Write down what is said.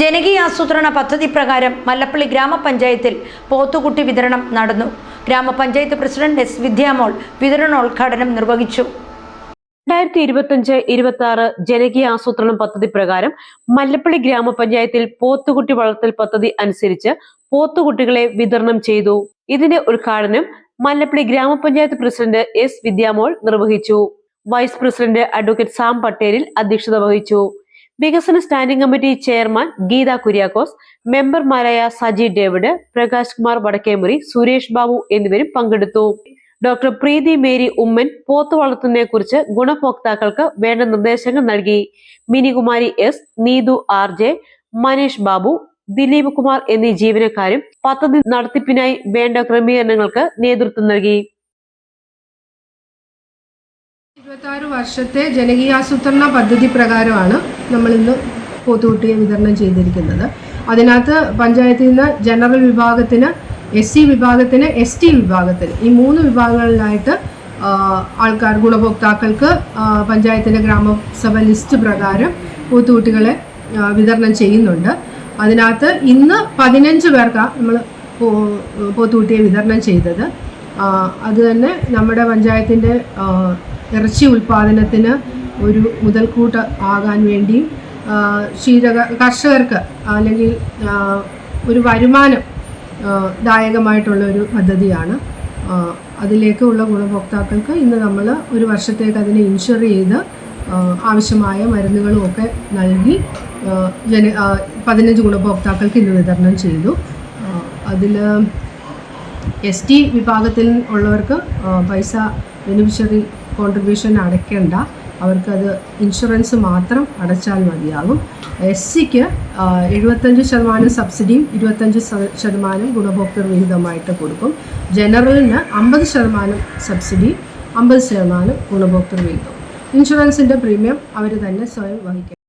ജനകീയ ആസൂത്രണ പദ്ധതി പ്രകാരം മല്ലപ്പള്ളി ഗ്രാമപഞ്ചായത്തിൽ പോത്തുകുട്ടി വിതരണം നടന്നു. ഗ്രാമപഞ്ചായത്ത് പ്രസിഡന്റ് എസ് വിദ്യാമോൾ വിതരണോദ്ഘാടനം നിർവഹിച്ചു. രണ്ടായിരത്തി ഇരുപത്തിയഞ്ച് ഇരുപത്തി ആറ് ജനകീയ ആസൂത്രണം പദ്ധതി പ്രകാരം മല്ലപ്പള്ളി ഗ്രാമപഞ്ചായത്തിൽ പോത്തുകുട്ടി വളർത്തൽ പദ്ധതി അനുസരിച്ച് പോത്തുകുട്ടികളെ വിതരണം ചെയ്തു. ഇതിന്റെ ഉദ്ഘാടനം മല്ലപ്പള്ളി ഗ്രാമപഞ്ചായത്ത് പ്രസിഡന്റ് എസ് വിദ്യാമോൾ നിർവഹിച്ചു. വൈസ് പ്രസിഡന്റ് അഡ്വക്കേറ്റ് സാം പട്ടേലിൽ അധ്യക്ഷത വഹിച്ചു. വികസന standing committee chairman Geetha Kuriakose മെമ്പർമാരായ സജി ഡേവിഡ് പ്രകാശ് കുമാർ വടക്കേമുറി സുരേഷ് ബാബു എന്നിവരും പങ്കെടുത്തു. ഡോക്ടർ പ്രീതി മേരി ഉമ്മൻ പോത്തു വളർത്തുന്നതിനെ കുറിച്ച് ഗുണഭോക്താക്കൾക്ക് വേണ്ട നിർദ്ദേശങ്ങൾ നൽകി. Minikumari S Neethu R J Manish Babu Dileep Kumar എന്നീ ജീവനക്കാരും പദ്ധതി നടത്തിപ്പിനായി വേണ്ട ക്രമീകരണങ്ങൾക്ക് നേതൃത്വം നൽകി. ഇരുപത്താറ് വർഷത്തെ ജനകീയാസൂത്രണ പദ്ധതി പ്രകാരമാണ് നമ്മൾ ഇന്ന് പോത്തുകുട്ടിയെ വിതരണം ചെയ്തിരിക്കുന്നത്. അതിനകത്ത് പഞ്ചായത്തിൽ നിന്ന് ജനറൽ വിഭാഗത്തിന് എസ് സി വിഭാഗത്തിന് എസ് ടി വിഭാഗത്തിന് ഈ മൂന്ന് വിഭാഗങ്ങളിലായിട്ട് ആൾക്കാർ ഗുണഭോക്താക്കൾക്ക് പഞ്ചായത്തിന്റെ ഗ്രാമസഭ ലിസ്റ്റ് പ്രകാരം പോത്തുകുട്ടികളെ വിതരണം ചെയ്യുന്നുണ്ട്. അതിനകത്ത് ഇന്ന് പതിനഞ്ച് പേർക്കാണ് നമ്മൾ പോത്തുകുട്ടിയെ വിതരണം ചെയ്തത്. അതുതന്നെ അത് തന്നെ നമ്മുടെ പഞ്ചായത്തിന്റെ ഇറച്ചി ഉൽപ്പാദനത്തിന് ഒരു മുതൽക്കൂട്ട് ആകാൻ വേണ്ടിയും ക്ഷീര കർഷകർക്ക് അല്ലെങ്കിൽ ഒരു വരുമാനം ദായകമായിട്ടുള്ള ഒരു പദ്ധതിയാണ്. അതിലേക്കുള്ള ഗുണഭോക്താക്കൾക്ക് ഇന്ന് നമ്മൾ ഒരു വർഷത്തേക്ക് അതിനെ ഇൻഷുർ ചെയ്ത് ആവശ്യമായ മരുന്നുകളും ഒക്കെ നൽകി ജന പതിനഞ്ച് ഗുണഭോക്താക്കൾക്ക് ഇന്ന് വിതരണം ചെയ്തു. അതിൽ എസ് ടി വിഭാഗത്തിൽ ഉള്ളവർക്ക് പൈസ ബെനിഫിഷ്യറി കോൺട്രിബ്യൂഷൻ അടയ്ക്കേണ്ട. അവർക്കത് ഇൻഷുറൻസ് മാത്രം അടച്ചാൽ മതിയാകും. എസ് സിക്ക് എഴുപത്തഞ്ച് ശതമാനം സബ്സിഡിയും ഇരുപത്തഞ്ച് ശതമാനം ഗുണഭോക്തൃ വിഹിതമായിട്ട് കൊടുക്കും. ജനറലിന് അമ്പത് ശതമാനം സബ്സിഡി അമ്പത് ശതമാനം ഗുണഭോക്തൃ വിഹിതം. ഇൻഷുറൻസിന്റെ പ്രീമിയം അവർ തന്നെ സ്വയം വഹിക്കും.